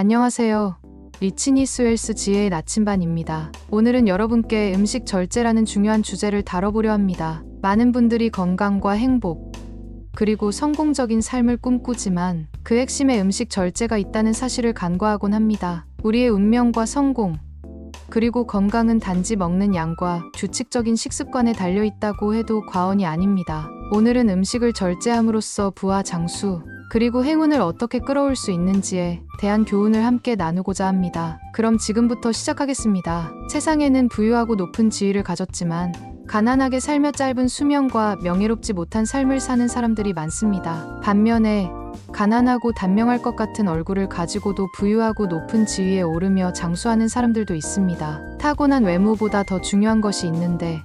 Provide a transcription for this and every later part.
안녕하세요. 리치니 스웰스 지혜의 나침반입니다. 오늘은 여러분께 음식 절제라는 중요한 주제를 다뤄보려 합니다. 많은 분들이 건강과 행복, 그리고 성공적인 삶을 꿈꾸지만 그 핵심에 음식 절제가 있다는 사실을 간과하곤 합니다. 우리의 운명과 성공, 그리고 건강은 단지 먹는 양과 규칙적인 식습관에 달려 있다고 해도 과언이 아닙니다. 오늘은 음식을 절제함으로써 부와 장수, 그리고 행운을 어떻게 끌어올 수 있는지에 대한 교훈을 함께 나누고자 합니다. 그럼 지금부터 시작하겠습니다. 세상에는 부유하고 높은 지위를 가졌지만 가난하게 살며 짧은 수명과 명예롭지 못한 삶을 사는 사람들이 많습니다. 반면에 가난하고 단명할 것 같은 얼굴을 가지고도 부유하고 높은 지위에 오르며 장수하는 사람들도 있습니다. 타고난 외모보다 더 중요한 것이 있는데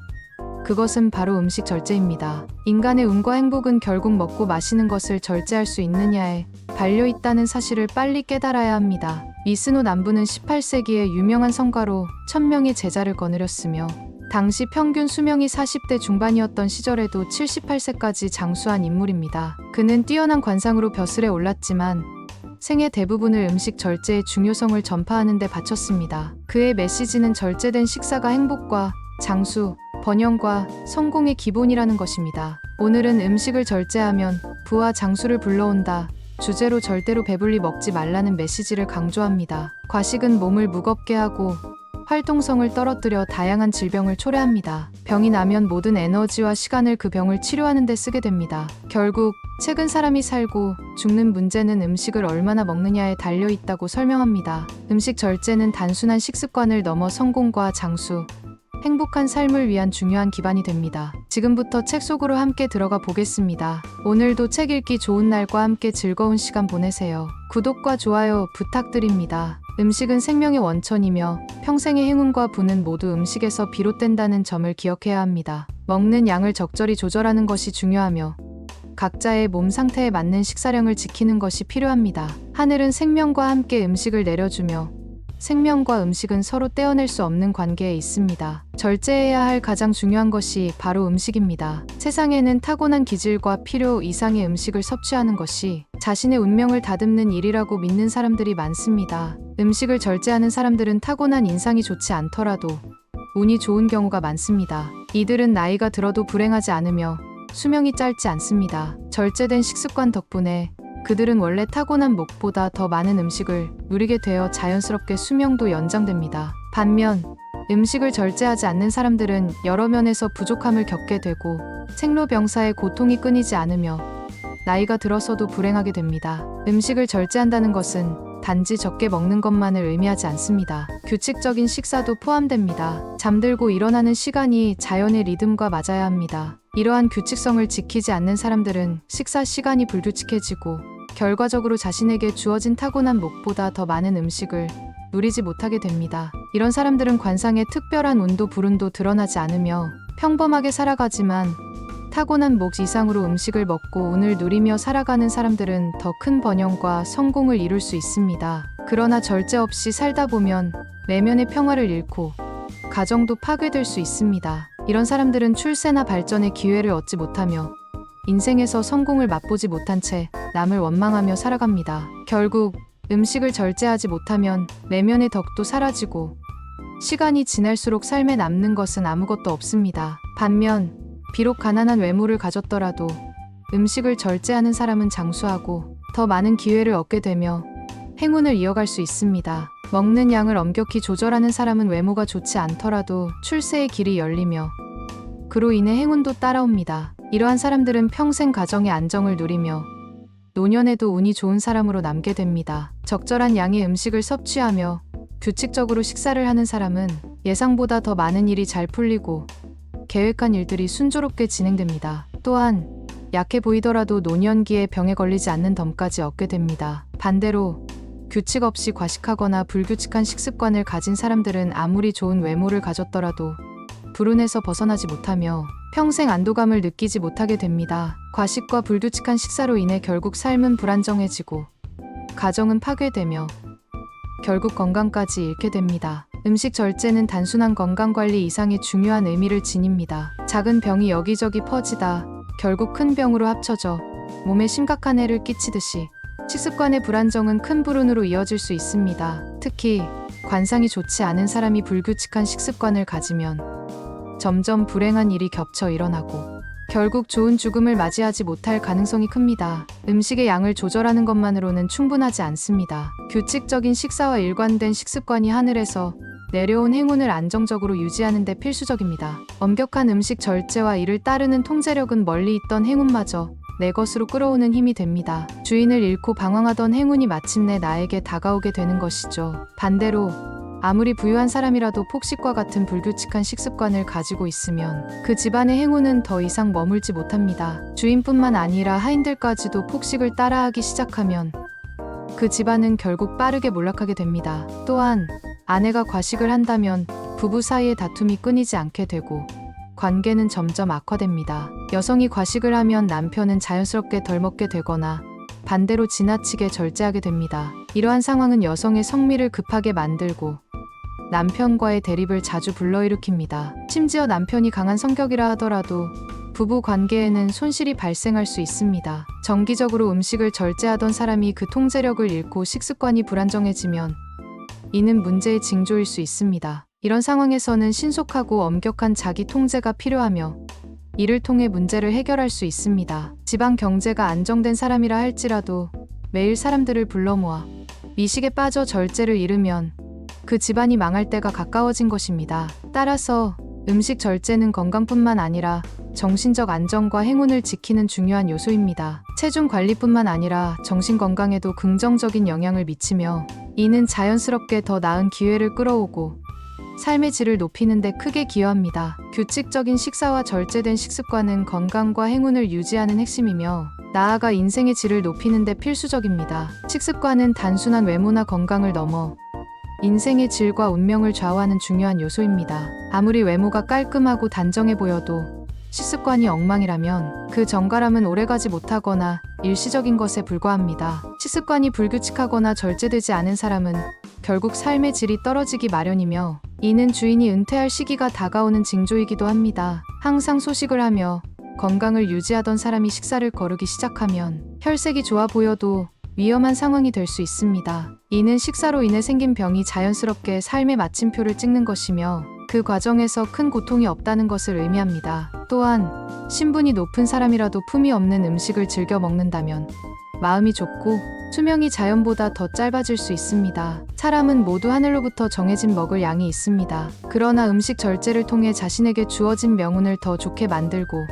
그것은 바로 음식 절제입니다. 인간의 운과 행복은 결국 먹고 마시는 것을 절제할 수 있느냐에 달려 있다는 사실을 빨리 깨달아야 합니다. 미스노 남부는 18세기에 유명한 성가로 1000명의 제자를 거느렸으며 당시 평균 수명이 40대 중반이었던 시절에도 78세까지 장수한 인물입니다. 그는 뛰어난 관상으로 벼슬에 올랐지만 생애 대부분을 음식 절제의 중요성을 전파하는 데 바쳤습니다. 그의 메시지는 절제된 식사가 행복과 장수, 번영과 성공의 기본이라는 것입니다. 오늘은 음식을 절제하면 부와 장수를 불러온다. 주제로 절대로 배불리 먹지 말라는 메시지를 강조합니다. 과식은 몸을 무겁게 하고 활동성을 떨어뜨려 다양한 질병을 초래합니다. 병이 나면 모든 에너지와 시간을 그 병을 치료하는 데 쓰게 됩니다. 결국 최근 사람이 살고 죽는 문제는 음식을 얼마나 먹느냐에 달려 있다고 설명합니다. 음식 절제는 단순한 식습관을 넘어 성공과 장수, 행복한 삶을 위한 중요한 기반이 됩니다. 지금부터 책 속으로 함께 들어가 보겠습니다. 오늘도 책 읽기 좋은 날과 함께 즐거운 시간 보내세요. 구독과 좋아요 부탁드립니다. 음식은 생명의 원천이며 평생의 행운과 부는 모두 음식에서 비롯된다는 점을 기억해야 합니다. 먹는 양을 적절히 조절하는 것이 중요하며 각자의 몸 상태에 맞는 식사량을 지키는 것이 필요합니다. 하늘은 생명과 함께 음식을 내려주며 생명과 음식은 서로 떼어낼 수 없는 관계에 있습니다. 절제해야 할 가장 중요한 것이 바로 음식입니다. 세상에는 타고난 기질과 필요 이상의 음식을 섭취하는 것이 자신의 운명을 다듬는 일이라고 믿는 사람들이 많습니다. 음식을 절제하는 사람들은 타고난 인상이 좋지 않더라도 운이 좋은 경우가 많습니다. 이들은 나이가 들어도 불행하지 않으며 수명이 짧지 않습니다. 절제된 식습관 덕분에 그들은 원래 타고난 목보다 더 많은 음식을 누리게 되어 자연스럽게 수명도 연장됩니다. 반면 음식을 절제하지 않는 사람들은 여러 면에서 부족함을 겪게 되고 생로병사의 고통이 끊이지 않으며 나이가 들어서도 불행하게 됩니다. 음식을 절제한다는 것은 단지 적게 먹는 것만을 의미하지 않습니다. 규칙적인 식사도 포함됩니다. 잠들고 일어나는 시간이 자연의 리듬과 맞아야 합니다. 이러한 규칙성을 지키지 않는 사람들은 식사 시간이 불규칙해지고 결과적으로 자신에게 주어진 타고난 목보다 더 많은 음식을 누리지 못하게 됩니다. 이런 사람들은 관상에 특별한 운도 불운도 드러나지 않으며 평범하게 살아가지만 타고난 목 이상으로 음식을 먹고 운을 누리며 살아가는 사람들은 더 큰 번영과 성공을 이룰 수 있습니다. 그러나 절제 없이 살다 보면 내면의 평화를 잃고 가정도 파괴될 수 있습니다. 이런 사람들은 출세나 발전의 기회를 얻지 못하며 인생에서 성공을 맛보지 못한 채 남을 원망하며 살아갑니다. 결국 음식을 절제하지 못하면 내면의 덕도 사라지고 시간이 지날수록 삶에 남는 것은 아무것도 없습니다. 반면 비록 가난한 외모를 가졌더라도 음식을 절제하는 사람은 장수하고 더 많은 기회를 얻게 되며 행운을 이어갈 수 있습니다. 먹는 양을 엄격히 조절하는 사람은 외모가 좋지 않더라도 출세의 길이 열리며 그로 인해 행운도 따라옵니다. 이러한 사람들은 평생 가정의 안정을 누리며 노년에도 운이 좋은 사람으로 남게 됩니다. 적절한 양의 음식을 섭취하며 규칙적으로 식사를 하는 사람은 예상보다 더 많은 일이 잘 풀리고 계획한 일들이 순조롭게 진행됩니다. 또한 약해 보이더라도 노년기에 병에 걸리지 않는 덤까지 얻게 됩니다. 반대로 규칙 없이 과식하거나 불규칙한 식습관을 가진 사람들은 아무리 좋은 외모를 가졌더라도 불운에서 벗어나지 못하며 평생 안도감을 느끼지 못하게 됩니다. 과식과 불규칙한 식사로 인해 결국 삶은 불안정해지고 가정은 파괴되며 결국 건강까지 잃게 됩니다. 음식 절제는 단순한 건강 관리 이상의 중요한 의미를 지닙니다. 작은 병이 여기저기 퍼지다 결국 큰 병으로 합쳐져 몸에 심각한 해를 끼치듯이 식습관의 불안정은 큰 불운으로 이어질 수 있습니다. 특히 관상이 좋지 않은 사람이 불규칙한 식습관을 가지면 점점 불행한 일이 겹쳐 일어나고 결국 좋은 죽음을 맞이하지 못할 가능성이 큽니다. 음식의 양을 조절하는 것만으로는 충분하지 않습니다. 규칙적인 식사와 일관된 식습관이 하늘에서 내려온 행운을 안정적으로 유지하는 데 필수적입니다. 엄격한 음식 절제와 이를 따르는 통제력은 멀리 있던 행운마저 내 것으로 끌어오는 힘이 됩니다. 주인을 잃고 방황하던 행운이 마침내 나에게 다가오게 되는 것이죠. 반대로 아무리 부유한 사람이라도 폭식과 같은 불규칙한 식습관을 가지고 있으면 그 집안의 행운은 더 이상 머물지 못합니다. 주인뿐만 아니라 하인들까지도 폭식을 따라하기 시작하면 그 집안은 결국 빠르게 몰락하게 됩니다. 또한 아내가 과식을 한다면 부부 사이의 다툼이 끊이지 않게 되고 관계는 점점 악화됩니다. 여성이 과식을 하면 남편은 자연스럽게 덜 먹게 되거나 반대로 지나치게 절제하게 됩니다. 이러한 상황은 여성의 성미를 급하게 만들고 남편과의 대립을 자주 불러일으킵니다. 심지어 남편이 강한 성격이라 하더라도 부부 관계에는 손실이 발생할 수 있습니다. 정기적으로 음식을 절제하던 사람이 그 통제력을 잃고 식습관이 불안정해지면 이는 문제의 징조일 수 있습니다. 이런 상황에서는 신속하고 엄격한 자기 통제가 필요하며 이를 통해 문제를 해결할 수 있습니다. 지방 경제가 안정된 사람이라 할지라도 매일 사람들을 불러 모아 미식에 빠져 절제를 잃으면 그 집안이 망할 때가 가까워진 것입니다. 따라서 음식 절제는 건강뿐만 아니라 정신적 안정과 행운을 지키는 중요한 요소입니다. 체중 관리뿐만 아니라 정신 건강에도 긍정적인 영향을 미치며 이는 자연스럽게 더 나은 기회를 끌어오고 삶의 질을 높이는 데 크게 기여합니다. 규칙적인 식사와 절제된 식습관은 건강과 행운을 유지하는 핵심이며 나아가 인생의 질을 높이는 데 필수적입니다. 식습관은 단순한 외모나 건강을 넘어 인생의 질과 운명을 좌우하는 중요한 요소입니다. 아무리 외모가 깔끔하고 단정해 보여도 식습관이 엉망이라면 그 정갈함은 오래가지 못하거나 일시적인 것에 불과합니다. 식습관이 불규칙하거나 절제되지 않은 사람은 결국 삶의 질이 떨어지기 마련이며 이는 주인이 은퇴할 시기가 다가오는 징조이기도 합니다. 항상 소식을 하며 건강을 유지하던 사람이 식사를 거르기 시작하면 혈색이 좋아 보여도 위험한 상황이 될 수 있습니다. 이는 식사로 인해 생긴 병이 자연스럽게 삶의 마침표를 찍는 것이며 그 과정에서 큰 고통이 없다는 것을 의미합니다. 또한 신분이 높은 사람이라도 품이 없는 음식을 즐겨 먹는다면 마음이 좁고 수명이 자연보다 더 짧아질 수 있습니다. 사람은 모두 하늘로부터 정해진 먹을 양이 있습니다. 그러나 음식 절제를 통해 자신에게 주어진 명운을 더 좋게 만들고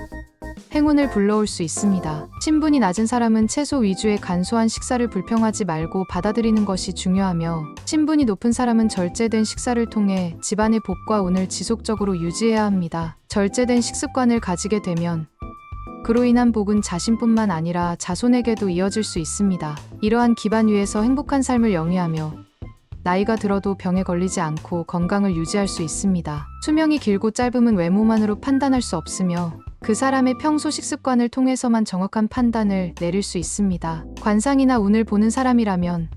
행운을 불러올 수 있습니다. 신분이 낮은 사람은 채소 위주의 간소한 식사를 불평하지 말고 받아들이는 것이 중요하며 신분이 높은 사람은 절제된 식사를 통해 집안의 복과 운을 지속적으로 유지해야 합니다. 절제된 식습관을 가지게 되면 그로 인한 복은 자신뿐만 아니라 자손에게도 이어질 수 있습니다. 이러한 기반 위에서 행복한 삶을 영위하며 나이가 들어도 병에 걸리지 않고 건강을 유지할 수 있습니다. 수명이 길고 짧음은 외모만으로 판단할 수 없으며 그 사람의 평소 식습관을 통해서만 정확한 판단을 내릴 수 있습니다. 관상이나 운을 보는 사람이라면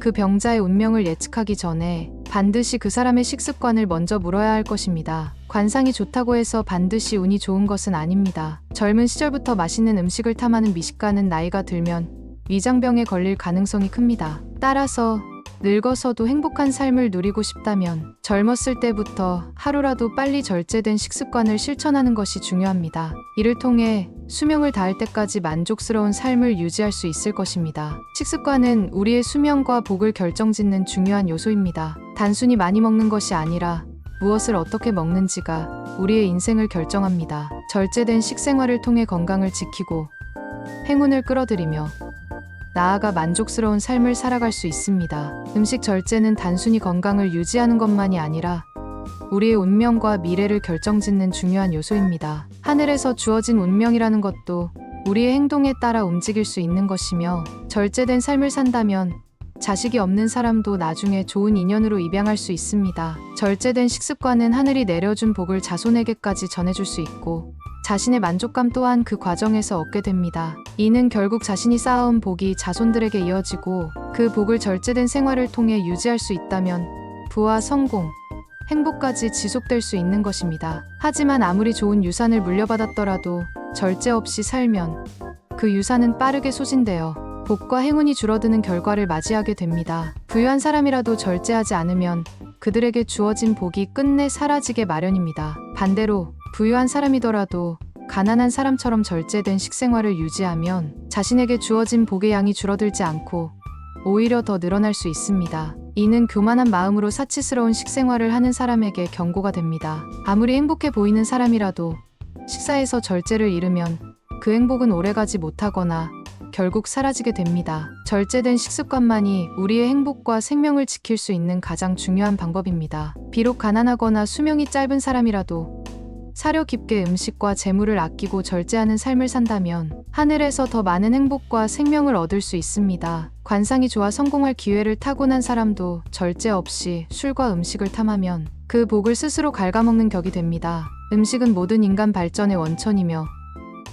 그 병자의 운명을 예측하기 전에 반드시 그 사람의 식습관을 먼저 물어야 할 것입니다. 관상이 좋다고 해서 반드시 운이 좋은 것은 아닙니다. 젊은 시절부터 맛있는 음식을 탐하는 미식가는 나이가 들면 위장병에 걸릴 가능성이 큽니다. 따라서 늙어서도 행복한 삶을 누리고 싶다면 젊었을 때부터 하루라도 빨리 절제된 식습관을 실천하는 것이 중요합니다. 이를 통해 수명을 다할 때까지 만족스러운 삶을 유지할 수 있을 것입니다. 식습관은 우리의 수명과 복을 결정짓는 중요한 요소입니다. 단순히 많이 먹는 것이 아니라 무엇을 어떻게 먹는지가 우리의 인생을 결정합니다. 절제된 식생활을 통해 건강을 지키고 행운을 끌어들이며 나아가 만족스러운 삶을 살아갈 수 있습니다. 음식 절제는 단순히 건강을 유지하는 것만이 아니라 우리의 운명과 미래를 결정짓는 중요한 요소입니다. 하늘에서 주어진 운명이라는 것도 우리의 행동에 따라 움직일 수 있는 것이며 절제된 삶을 산다면 자식이 없는 사람도 나중에 좋은 인연으로 입양할 수 있습니다. 절제된 식습관은 하늘이 내려준 복을 자손에게까지 전해줄 수 있고 자신의 만족감 또한 그 과정에서 얻게 됩니다. 이는 결국 자신이 쌓아온 복이 자손들에게 이어지고 그 복을 절제된 생활을 통해 유지할 수 있다면 부와 성공, 행복까지 지속될 수 있는 것입니다. 하지만 아무리 좋은 유산을 물려받았더라도 절제 없이 살면 그 유산은 빠르게 소진되어 복과 행운이 줄어드는 결과를 맞이하게 됩니다. 부유한 사람이라도 절제하지 않으면 그들에게 주어진 복이 끝내 사라지게 마련입니다. 반대로 부유한 사람이더라도 가난한 사람처럼 절제된 식생활을 유지하면 자신에게 주어진 복의 양이 줄어들지 않고 오히려 더 늘어날 수 있습니다. 이는 교만한 마음으로 사치스러운 식생활을 하는 사람에게 경고가 됩니다. 아무리 행복해 보이는 사람이라도 식사에서 절제를 잃으면 그 행복은 오래가지 못하거나 결국 사라지게 됩니다. 절제된 식습관만이 우리의 행복과 생명을 지킬 수 있는 가장 중요한 방법입니다. 비록 가난하거나 수명이 짧은 사람이라도 사려 깊게 음식과 재물을 아끼고 절제하는 삶을 산다면 하늘에서 더 많은 행복과 생명을 얻을 수 있습니다. 관상이 좋아 성공할 기회를 타고난 사람도 절제 없이 술과 음식을 탐하면 그 복을 스스로 갉아먹는 격이 됩니다. 음식은 모든 인간 발전의 원천이며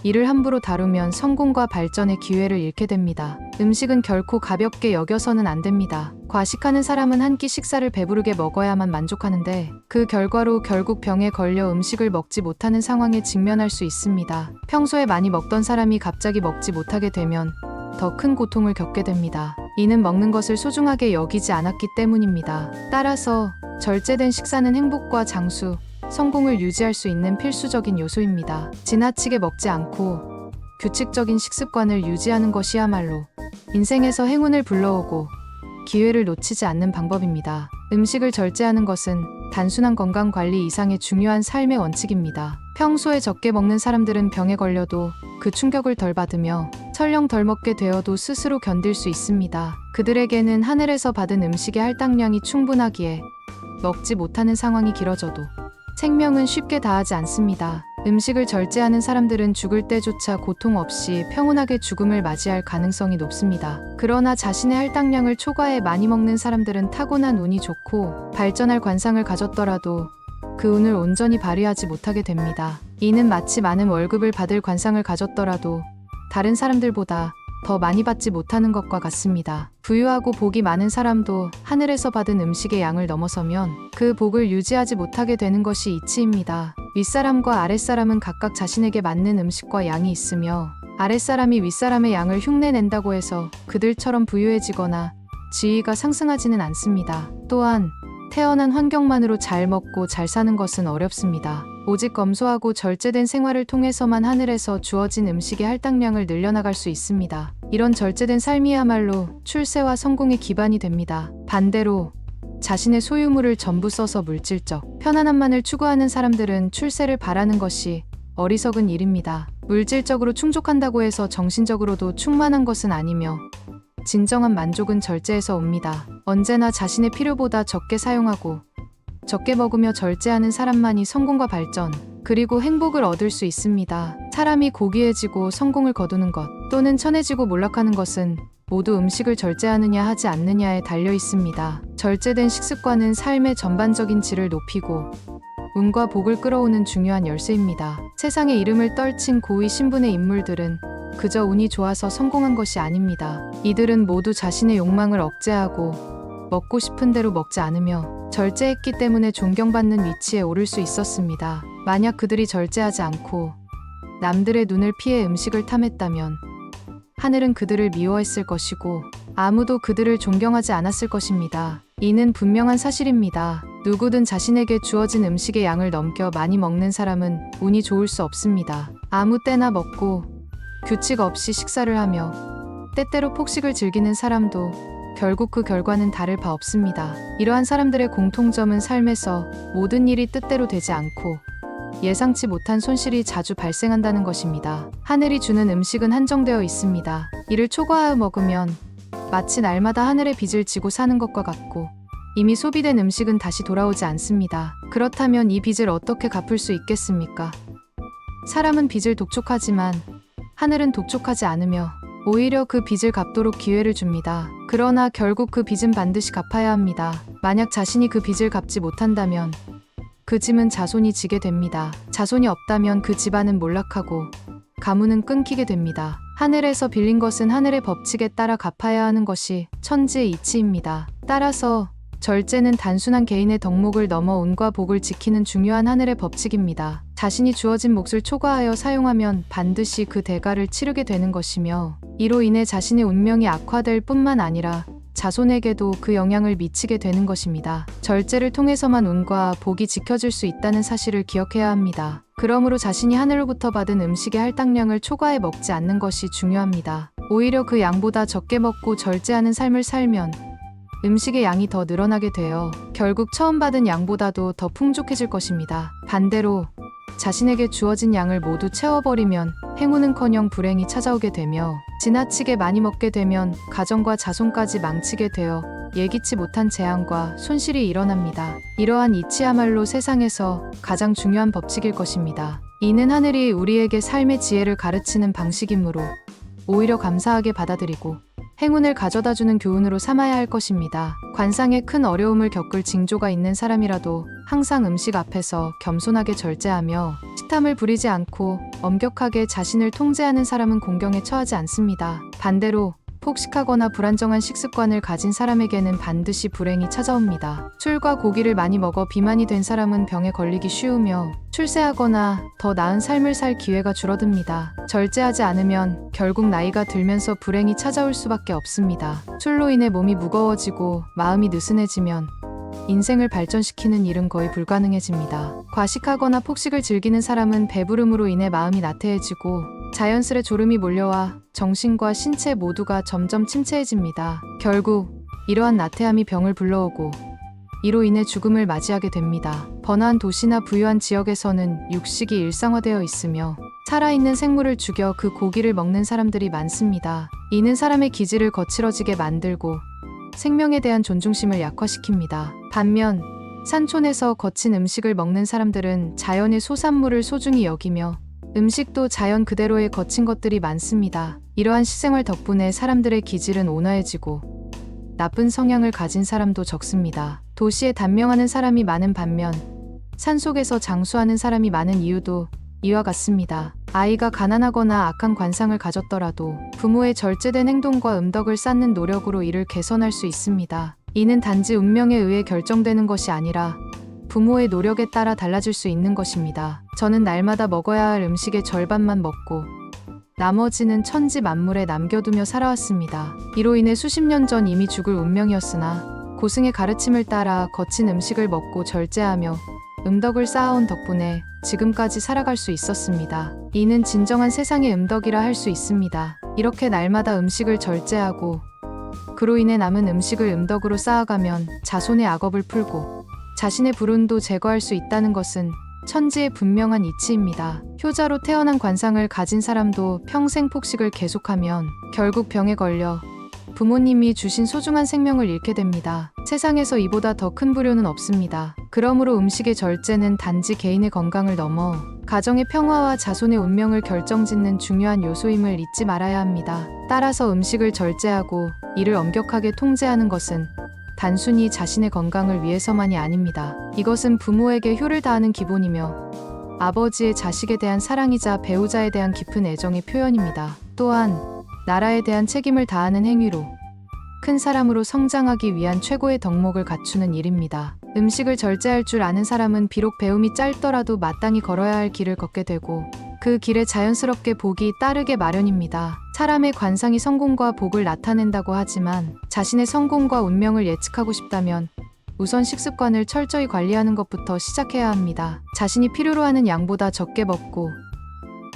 이를 함부로 다루면 성공과 발전의 기회를 잃게 됩니다. 음식은 결코 가볍게 여겨서는 안 됩니다. 과식하는 사람은 한 끼 식사를 배부르게 먹어야만 만족하는데 그 결과로 결국 병에 걸려 음식을 먹지 못하는 상황에 직면할 수 있습니다. 평소에 많이 먹던 사람이 갑자기 먹지 못하게 되면 더 큰 고통을 겪게 됩니다. 이는 먹는 것을 소중하게 여기지 않았기 때문입니다. 따라서 절제된 식사는 행복과 장수, 성공을 유지할 수 있는 필수적인 요소입니다. 지나치게 먹지 않고 규칙적인 식습관을 유지하는 것이야말로 인생에서 행운을 불러오고 기회를 놓치지 않는 방법입니다. 음식을 절제하는 것은 단순한 건강 관리 이상의 중요한 삶의 원칙입니다. 평소에 적게 먹는 사람들은 병에 걸려도 그 충격을 덜 받으며 설령 덜 먹게 되어도 스스로 견딜 수 있습니다. 그들에게는 하늘에서 받은 음식의 할당량이 충분하기에 먹지 못하는 상황이 길어져도 생명은 쉽게 다하지 않습니다. 음식을 절제하는 사람들은 죽을 때조차 고통 없이 평온하게 죽음을 맞이할 가능성이 높습니다. 그러나 자신의 할당량을 초과해 많이 먹는 사람들은 타고난 운이 좋고 발전할 관상을 가졌더라도 그 운을 온전히 발휘하지 못하게 됩니다. 이는 마치 많은 월급을 받을 관상을 가졌더라도 다른 사람들보다 더 많이 받지 못하는 것과 같습니다. 부유하고 복이 많은 사람도 하늘에서 받은 음식의 양을 넘어서면 그 복을 유지하지 못하게 되는 것이 이치입니다. 윗사람과 아랫사람은 각각 자신에게 맞는 음식과 양이 있으며 아랫사람이 윗사람의 양을 흉내낸다고 해서 그들처럼 부유해지거나 지위가 상승하지는 않습니다. 또한 태어난 환경만으로 잘 먹고 잘 사는 것은 어렵습니다. 오직 검소하고 절제된 생활을 통해서만 하늘에서 주어진 음식의 할당량을 늘려나갈 수 있습니다. 이런 절제된 삶이야말로 출세와 성공의 기반이 됩니다. 반대로 자신의 소유물을 전부 써서 물질적 편안함만을 추구하는 사람들은 출세를 바라는 것이 어리석은 일입니다. 물질적으로 충족한다고 해서 정신적으로도 충만한 것은 아니며 진정한 만족은 절제에서 옵니다. 언제나 자신의 필요보다 적게 사용하고 적게 먹으며 절제하는 사람만이 성공과 발전, 그리고 행복을 얻을 수 있습니다. 사람이 고귀해지고 성공을 거두는 것, 또는 천해지고 몰락하는 것은 모두 음식을 절제하느냐 하지 않느냐에 달려 있습니다. 절제된 식습관은 삶의 전반적인 질을 높이고 운과 복을 끌어오는 중요한 열쇠입니다. 세상의 이름을 떨친 고위 신분의 인물들은 그저 운이 좋아서 성공한 것이 아닙니다. 이들은 모두 자신의 욕망을 억제하고 먹고 싶은 대로 먹지 않으며 절제했기 때문에 존경받는 위치에 오를 수 있었습니다. 만약 그들이 절제하지 않고 남들의 눈을 피해 음식을 탐했다면 하늘은 그들을 미워했을 것이고 아무도 그들을 존경하지 않았을 것입니다. 이는 분명한 사실입니다. 누구든 자신에게 주어진 음식의 양을 넘겨 많이 먹는 사람은 운이 좋을 수 없습니다. 아무 때나 먹고 규칙 없이 식사를 하며 때때로 폭식을 즐기는 사람도 결국 그 결과는 다를 바 없습니다. 이러한 사람들의 공통점은 삶에서 모든 일이 뜻대로 되지 않고 예상치 못한 손실이 자주 발생한다는 것입니다. 하늘이 주는 음식은 한정되어 있습니다. 이를 초과하여 먹으면 마치 날마다 하늘의 빚을 지고 사는 것과 같고 이미 소비된 음식은 다시 돌아오지 않습니다. 그렇다면 이 빚을 어떻게 갚을 수 있겠습니까? 사람은 빚을 독촉하지만 하늘은 독촉하지 않으며 오히려 그 빚을 갚도록 기회를 줍니다. 그러나 결국 그 빚은 반드시 갚아야 합니다. 만약 자신이 그 빚을 갚지 못한다면 그 짐은 자손이 지게 됩니다. 자손이 없다면 그 집안은 몰락하고 가문은 끊기게 됩니다. 하늘에서 빌린 것은 하늘의 법칙에 따라 갚아야 하는 것이 천지의 이치입니다. 따라서 절제는 단순한 개인의 덕목을 넘어 운과 복을 지키는 중요한 하늘의 법칙입니다. 자신이 주어진 몫을 초과하여 사용하면 반드시 그 대가를 치르게 되는 것이며 이로 인해 자신의 운명이 악화될 뿐만 아니라 자손에게도 그 영향을 미치게 되는 것입니다. 절제를 통해서만 운과 복이 지켜질 수 있다는 사실을 기억해야 합니다. 그러므로 자신이 하늘로부터 받은 음식의 할당량을 초과해 먹지 않는 것이 중요합니다. 오히려 그 양보다 적게 먹고 절제하는 삶을 살면 음식의 양이 더 늘어나게 되어 결국 처음 받은 양보다도 더 풍족해질 것입니다. 반대로 자신에게 주어진 양을 모두 채워버리면 행운은커녕 불행이 찾아오게 되며 지나치게 많이 먹게 되면 가정과 자손까지 망치게 되어 예기치 못한 재앙과 손실이 일어납니다. 이러한 이치야말로 세상에서 가장 중요한 법칙일 것입니다. 이는 하늘이 우리에게 삶의 지혜를 가르치는 방식이므로 오히려 감사하게 받아들이고 행운을 가져다 주는 교훈으로 삼아야 할 것입니다. 관상에 큰 어려움을 겪을 징조가 있는 사람이라도 항상 음식 앞에서 겸손하게 절제하며 식탐을 부리지 않고 엄격하게 자신을 통제하는 사람은 공경에 처하지 않습니다. 반대로 폭식하거나 불안정한 식습관을 가진 사람에게는 반드시 불행이 찾아옵니다. 술과 고기를 많이 먹어 비만이 된 사람은 병에 걸리기 쉬우며 출세하거나 더 나은 삶을 살 기회가 줄어듭니다. 절제하지 않으면 결국 나이가 들면서 불행이 찾아올 수밖에 없습니다. 술로 인해 몸이 무거워지고 마음이 느슨해지면 인생을 발전시키는 일은 거의 불가능해집니다. 과식하거나 폭식을 즐기는 사람은 배부름으로 인해 마음이 나태해지고 자연스레 졸음이 몰려와 정신과 신체 모두가 점점 침체해집니다. 결국 이러한 나태함이 병을 불러오고 이로 인해 죽음을 맞이하게 됩니다. 번화한 도시나 부유한 지역에서는 육식이 일상화되어 있으며 살아있는 생물을 죽여 그 고기를 먹는 사람들이 많습니다. 이는 사람의 기질을 거칠어지게 만들고 생명에 대한 존중심을 약화시킵니다. 반면 산촌에서 거친 음식을 먹는 사람들은 자연의 소산물을 소중히 여기며 음식도 자연 그대로의 거친 것들이 많습니다. 이러한 시생활 덕분에 사람들의 기질은 온화해지고 나쁜 성향을 가진 사람도 적습니다. 도시에 단명하는 사람이 많은 반면 산속에서 장수하는 사람이 많은 이유도 이와 같습니다. 아이가 가난하거나 악한 관상을 가졌더라도 부모의 절제된 행동과 음덕을 쌓는 노력으로 이를 개선할 수 있습니다. 이는 단지 운명에 의해 결정되는 것이 아니라 부모의 노력에 따라 달라질 수 있는 것입니다. 저는 날마다 먹어야 할 음식의 절반만 먹고 나머지는 천지 만물에 남겨두며 살아왔습니다. 이로 인해 수십 년 전 이미 죽을 운명이었으나 고승의 가르침을 따라 거친 음식을 먹고 절제하며 음덕을 쌓아온 덕분에 지금까지 살아갈 수 있었습니다. 이는 진정한 세상의 음덕이라 할 수 있습니다. 이렇게 날마다 음식을 절제하고 그로 인해 남은 음식을 음덕으로 쌓아가면 자손의 악업을 풀고 자신의 불운도 제거할 수 있다는 것은 천지의 분명한 이치입니다. 효자로 태어난 관상을 가진 사람도 평생 폭식을 계속하면 결국 병에 걸려 부모님이 주신 소중한 생명을 잃게 됩니다. 세상에서 이보다 더 큰 불효는 없습니다. 그러므로 음식의 절제는 단지 개인의 건강을 넘어 가정의 평화와 자손의 운명을 결정짓는 중요한 요소임을 잊지 말아야 합니다. 따라서 음식을 절제하고 이를 엄격하게 통제하는 것은 단순히 자신의 건강을 위해서만이 아닙니다. 이것은 부모에게 효를 다하는 기본이며 아버지의 자식에 대한 사랑이자 배우자에 대한 깊은 애정의 표현입니다. 또한 나라에 대한 책임을 다하는 행위로 큰 사람으로 성장하기 위한 최고의 덕목을 갖추는 일입니다. 음식을 절제할 줄 아는 사람은 비록 배움이 짧더라도 마땅히 걸어야 할 길을 걷게 되고 그 길에 자연스럽게 복이 따르게 마련입니다. 사람의 관상이 성공과 복을 나타낸다고 하지만 자신의 성공과 운명을 예측하고 싶다면 우선 식습관을 철저히 관리하는 것부터 시작해야 합니다. 자신이 필요로 하는 양보다 적게 먹고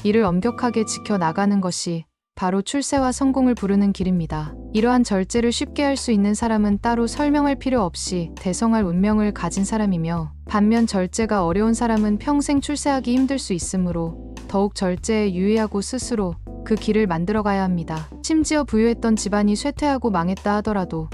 이를 엄격하게 지켜 나가는 것이 바로 출세와 성공을 부르는 길입니다. 이러한 절제를 쉽게 할 수 있는 사람은 따로 설명할 필요 없이 대성할 운명을 가진 사람이며 반면 절제가 어려운 사람은 평생 출세하기 힘들 수 있으므로 더욱 절제에 유의하고 스스로 그 길을 만들어 가야 합니다. 심지어 부유했던 집안이 쇠퇴하고 망했다 하더라도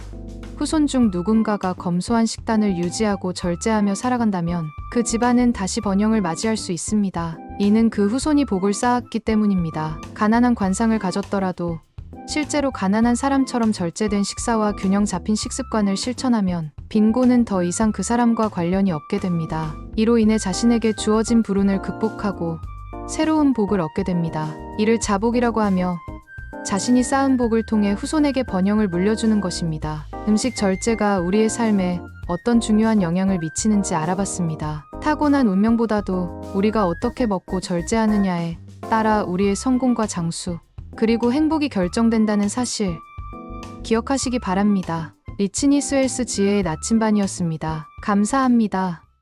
후손 중 누군가가 검소한 식단을 유지하고 절제하며 살아간다면 그 집안은 다시 번영을 맞이할 수 있습니다. 이는 그 후손이 복을 쌓았기 때문입니다. 가난한 관상을 가졌더라도 실제로 가난한 사람처럼 절제된 식사와 균형 잡힌 식습관을 실천하면 빈곤은 더 이상 그 사람과 관련이 없게 됩니다. 이로 인해 자신에게 주어진 불운을 극복하고 새로운 복을 얻게 됩니다. 이를 자복이라고 하며 자신이 쌓은 복을 통해 후손에게 번영을 물려주는 것입니다. 음식 절제가 우리의 삶에 어떤 중요한 영향을 미치는지 알아봤습니다. 타고난 운명보다도 우리가 어떻게 먹고 절제하느냐에 따라 우리의 성공과 장수, 그리고 행복이 결정된다는 사실 기억하시기 바랍니다. 리치니 스웰스 지혜의 나침반이었습니다. 감사합니다.